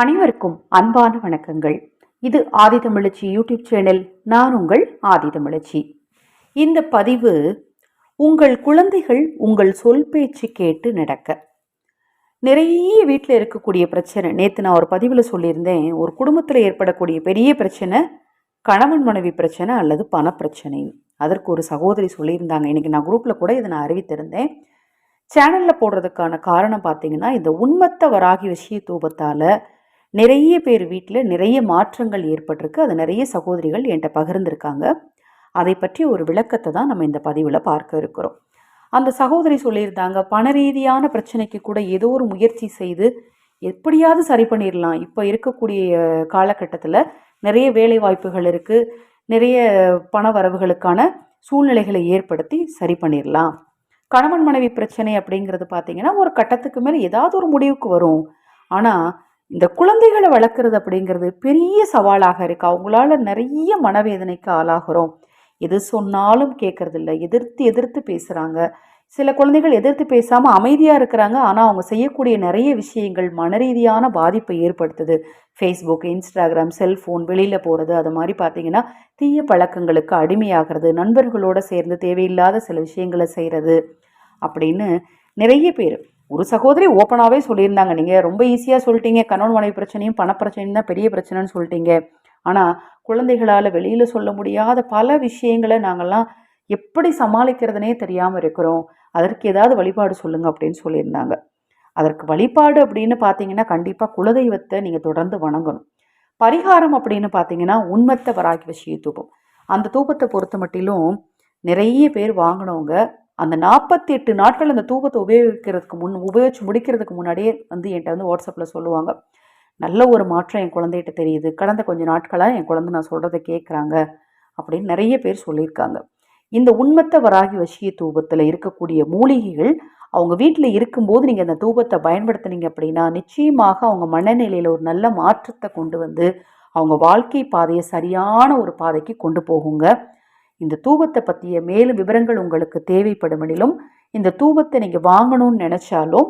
அனைவருக்கும் அன்பான வணக்கங்கள். இது ஆதிதமிழச்சி யூடியூப் சேனல் நான் உங்கள் ஆதிதமிழச்சி இந்த பதிவு உங்கள் குழந்தைகள் உங்கள் சொல் பேச்சு கேட்டு நடக்க. நிறைய வீட்டில் இருக்கக்கூடிய பிரச்சனை. நேற்று நான் ஒரு பதிவில் சொல்லியிருந்தேன் ஒரு குடும்பத்தில் ஏற்படக்கூடிய பெரிய பிரச்சனை கணவன் மனைவி பிரச்சனை அல்லது பணப்பிரச்சனை. அதற்கு ஒரு சகோதரி சொல்லியிருந்தாங்க. இன்றைக்கி நான் குரூப்பில் கூட இதை நான் அறிவித்திருந்தேன். சேனலில் போடுறதுக்கான காரணம் பார்த்தீங்கன்னா இந்த உண்மத்த வராகி விஷய தூபத்தால் நிறைய பேர் வீட்டில் நிறைய மாற்றங்கள் ஏற்பட்டிருக்கு. அது நிறைய சகோதரிகள் என்கிட்ட பகிர்ந்திருக்காங்க. அதை பற்றி ஒரு விளக்கத்தை தான் நம்ம இந்த பதிவில் பார்க்க இருக்கிறோம். அந்த சகோதரி சொல்லியிருந்தாங்க பண ரீதியான பிரச்சனைக்கு கூட ஏதோ ஒரு முயற்சி செய்து எப்படியாவது சரி பண்ணிடலாம் இப்போ இருக்கக்கூடிய காலகட்டத்தில் நிறைய வேலை வாய்ப்புகள் இருக்குது நிறைய பண வரவுகளுக்கான சூழ்நிலைகளை ஏற்படுத்தி சரி பண்ணிடலாம் கணவன் மனைவி பிரச்சனை அப்படிங்கிறது பார்த்திங்கன்னா ஒரு கட்டத்துக்கு மேலே ஏதாவது ஒரு முடிவுக்கு வரும். ஆனால் இந்த குழந்தைகளை வளர்க்குறது அப்படிங்கிறது பெரிய சவாலாக இருக்குது அவங்களால நிறைய மனவேதனைக்கு ஆளாகிறோம். எது சொன்னாலும் கேட்குறதில்ல எதிர்த்து எதிர்த்து பேசுகிறாங்க சில குழந்தைகள் எதிர்த்து பேசாமல் அமைதியாக இருக்கிறாங்க. ஆனால் அவங்க செய்யக்கூடிய நிறைய விஷயங்கள் மனரீதியான பாதிப்பை ஏற்படுத்துது. ஃபேஸ்புக் இன்ஸ்டாகிராம் செல்ஃபோன் வெளியில் போகிறது அது மாதிரி பார்த்தீங்கன்னா தீய பழக்கங்களுக்கு அடிமையாகிறது நண்பர்களோடு சேர்ந்து தேவையில்லாத சில விஷயங்களை செய்கிறது அப்படின்னு நிறைய பேர் ஒரு சகோதரி ஓப்பனாகவே சொல்லியிருந்தாங்க. நீங்கள் ரொம்ப ஈஸியாக சொல்லிட்டீங்க. கணவன் மனைவி பிரச்சனையும் பணப்பிரச்சனையும் தான் பெரிய பிரச்சனைன்னு சொல்லிட்டீங்க. ஆனால் குழந்தைகளால் வெளியில் சொல்ல முடியாத பல விஷயங்களை நாங்கள்லாம் எப்படி சமாளிக்கிறதுனே தெரியாமல் இருக்கிறோம். அதற்கு ஏதாவது வழிபாடு சொல்லுங்கள் அப்படின்னு சொல்லியிருந்தாங்க. அதற்கு வழிபாடு அப்படின்னு பார்த்தீங்கன்னா கண்டிப்பாக குலதெய்வத்தை நீங்கள் தொடர்ந்து வணங்கணும். பரிகாரம் அப்படின்னு பார்த்தீங்கன்னா உண்மத்த வராகி விஷய தூபம். அந்த தூபத்தை பொறுத்த மட்டிலும் நிறைய பேர் வாங்கினவங்க அந்த நாற்பத்தி எட்டு நாட்கள் அந்த தூபத்தை உபயோகிக்கிறதுக்கு முன் உபயோகிச்சு முடிக்கிறதுக்கு முன்னாடியே வந்து என்கிட்ட வந்து வாட்ஸ்அப்பில் சொல்லுவாங்க. நல்ல ஒரு மாற்றம் என் குழந்தைகிட்ட தெரியுது. கடந்த கொஞ்சம் நாட்களாக என் குழந்தை நான் சொல்கிறத கேட்குறாங்க அப்படின்னு நிறைய பேர் சொல்லியிருக்காங்க. இந்த உண்மத்த வராகி வசிய தூபத்தில் இருக்கக்கூடிய மூலிகைகள் அவங்க வீட்டில் இருக்கும்போது நீங்கள் அந்த தூபத்தை பயன்படுத்தினீங்க அப்படின்னா நிச்சயமாக அவங்க மனநிலையில் ஒரு நல்ல மாற்றத்தை கொண்டு வந்து அவங்க வாழ்க்கை பாதையை சரியான ஒரு பாதைக்கு கொண்டு போகுங்க. இந்த தூபத்தை பற்றிய மேலும் விவரங்கள் உங்களுக்கு தேவைப்படுமெனிலும் இந்த தூபத்தை நீங்கள் வாங்கணும்னு நினச்சாலும்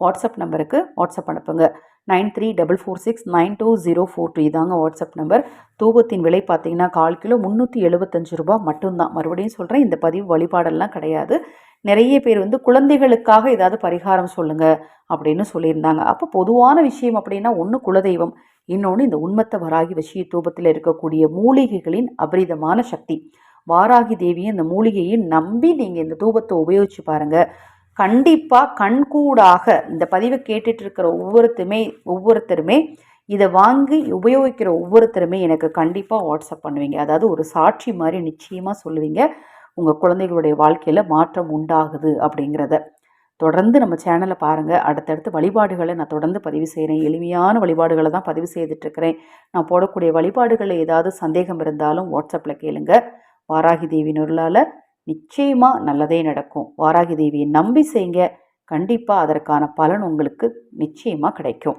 வாட்ஸ்அப் நம்பருக்கு வாட்ஸ்அப் அனுப்புங்க. Nine three double four six nine two zero four two இதாங்க வாட்ஸ்அப் நம்பர். தூபத்தின் விலை பார்த்தீங்கன்னா கால் கிலோ முந்நூற்றி எழுபத்தஞ்சு ரூபா மட்டும்தான். மறுபடியும் சொல்கிறேன் இந்த பதிவு வழிபாடெல்லாம் கிடையாது. நிறைய பேர் வந்து குழந்தைகளுக்காக ஏதாவது பரிகாரம் சொல்லுங்கள் அப்படின்னு சொல்லியிருந்தாங்க. அப்போ பொதுவான விஷயம் அப்படின்னா ஒன்று குலதெய்வம் இன்னொன்று இந்த உண்மத்த வராகி விஷய தூபத்தில் இருக்கக்கூடிய மூலிகைகளின் அபரிதமான சக்தி. வாராகி தேவியும் இந்த மூலிகையும் நம்பி நீங்கள் இந்த தூபத்தை உபயோகித்து பாருங்கள் கண்டிப்பாக கண்கூடாக இந்த பதிவை கேட்டுட்டு இருக்கிற ஒவ்வொருத்தருமே ஒவ்வொருத்தருமே இதை வாங்கி உபயோகிக்கிற ஒவ்வொருத்தருமே எனக்கு கண்டிப்பாக வாட்ஸ்அப் பண்ணுவீங்க. அதாவது ஒரு சாட்சி மாதிரி நிச்சயமாக சொல்லுவீங்க. உங்கள் குழந்தைகளுடைய வாழ்க்கையில் மாற்றம் உண்டாகுது அப்படிங்கிறத. தொடர்ந்து நம்ம சேனலை பாருங்கள் அடுத்தடுத்து வழிபாடுகளை நான் தொடர்ந்து பதிவு செய்கிறேன் எளிமையான வழிபாடுகளை தான் பதிவு செய்துட்ருக்கிறேன் நான் போடக்கூடிய வழிபாடுகளில் ஏதாவது சந்தேகம் இருந்தாலும் வாட்ஸ்அப்பில் கேளுங்கள் வாராகி தேவியின் நொருளால் நிச்சயமாக நல்லதே நடக்கும். வாராகி தேவியை நம்பி செய்ங்க. கண்டிப்பாக அதற்கான பலன் உங்களுக்கு நிச்சயமாக கிடைக்கும்.